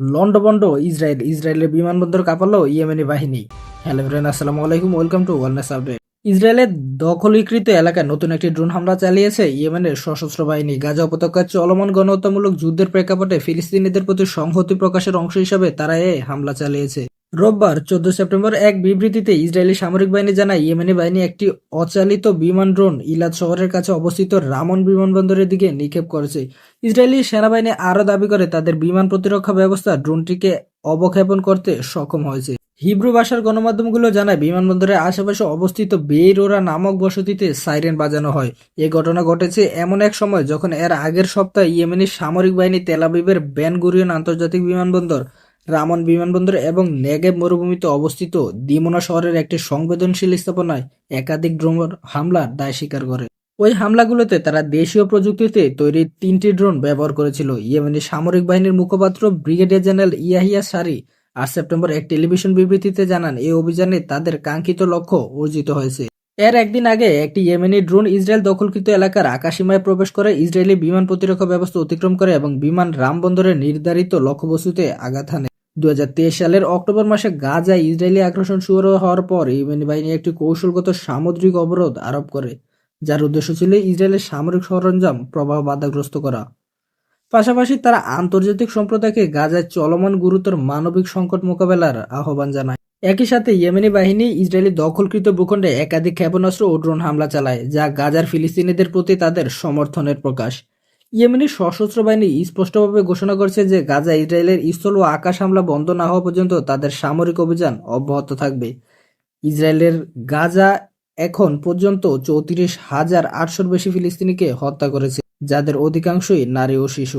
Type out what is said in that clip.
লন্ডবন্ড, Israel, ইসরায়েলের বিমানবন্দর কাপালো ইয়েমেনি বাহিনী। হ্যালো ফ্রেন্ড, আসসালামু আলাইকুম, ওয়েলকাম টু ওয়ালনেস আপডেট। ইসরায়েলের দখলীকৃত এলাকায় নতুন একটি ড্রোন হামলা চালিয়েছে ইয়েমেনের সশস্ত্র বাহিনী। গাজা উপত্যকার চলমান গণহত্যামূলক যুদ্ধের প্রেক্ষাপটে ফিলিস্তিনিদের প্রতি সংহতি প্রকাশের অংশ হিসাবে তারা এ হামলা চালিয়েছে। রোববার চোদ্দ সেপ্টেম্বর এক বিবৃতিতে ইসরায়েলি সামরিক বাহিনী জানায়, ইয়েমেনি বাহিনী একটি অচালিত বিমান ড্রোন ইলাদ শহরের কাছে অবস্থিত রামন বিমানবন্দরের দিকে নিক্ষেপ করেছে। ইসরায়েলি সেনাবাহিনী আরও দাবি করে, তাদের বিমান প্রতিরক্ষা ব্যবস্থা ড্রোনটিকে অবক্ষেপণ করতে সক্ষম হয়েছে। হিব্রু ভাষার গণমাধ্যমগুলো জানায়, বিমানবন্দরের আশেপাশে অবস্থিত বেইরোরা নামক বসতিতে সাইরেন বাজানো হয়। এ ঘটনা ঘটেছে এমন এক সময় যখন এর আগের সপ্তাহে ইয়েমেনি সামরিক বাহিনী তেলাবিবের বেন গুরিয়ন আন্তর্জাতিক বিমানবন্দর রামন বিমানবন্দর এবং নেগেব মরুভূমিতে অবস্থিত দিমোনা শহরের একটি সংবেদনশীল স্থাপনায় একাধিক ড্রোন হামলার দায় স্বীকার করে। ওই হামলাগুলোতে তারা দেশীয় প্রযুক্তিতে তৈরি তিনটি ড্রোন ব্যবহার করেছিল। ইয়েমেনি সামরিক বাহিনীর মুখপাত্র ব্রিগেডিয়ার জেনারেল ইয়াহিয়া সারি আট সেপ্টেম্বর এক টেলিভিশন বিবৃতিতে জানান এই অভিযানে তাদের কাঙ্ক্ষিত লক্ষ্য অর্জিত হয়েছে। এর একদিন আগে একটি ইয়েমেনি ড্রোন ইসরায়েল দখলকৃত এলাকার আকাশীমায় প্রবেশ করে ইসরায়েলি বিমান প্রতিরক্ষা ব্যবস্থা অতিক্রম করে এবং বিমান রাম বন্দরের নির্ধারিত লক্ষ্যবস্তুতে আঘাত হানে। দু হাজার তেইশ সালের অক্টোবর মাসে গাজায় ইসরায়েলি আগ্রাসন শুরু হওয়ার পর ইয়েমেনি বাহিনী একটি কৌশলগত সামুদ্রিক অবরোধ আরোপ করে, যার উদ্দেশ্য ছিল ইসরায়েলের সামরিক সরঞ্জাম প্রবাহ বাধাগ্রস্ত করা। পাশাপাশি তারা আন্তর্জাতিক সম্প্রদায়কে গাজায় চলমান গুরুতর মানবিক সংকট মোকাবেলার আহ্বান জানায়। একই সাথে ইয়েমেনি বাহিনী ইসরায়েলি দখলকৃত ভূখণ্ডে একাধিক ক্ষেপণাস্ত্র ও ড্রোন হামলা চালায়, যা গাজার ফিলিস্তিনিদের প্রতি তাদের সমর্থনের প্রকাশ। ইয়েমেনি সশস্ত্র বাহিনী স্পষ্টভাবে ঘোষণা করেছে যে গাজা ইসরায়েলের স্থল ও আকাশ হামলা বন্ধ না হওয়া পর্যন্ত তাদের সামরিক অভিযান অব্যাহত থাকবে। ইসরায়েলের গাজা এখন পর্যন্ত চৌত্রিশ হাজার আটশোর বেশি ফিলিস্তিনিকে হত্যা করেছে, যাদের অধিকাংশই নারী ও শিশু।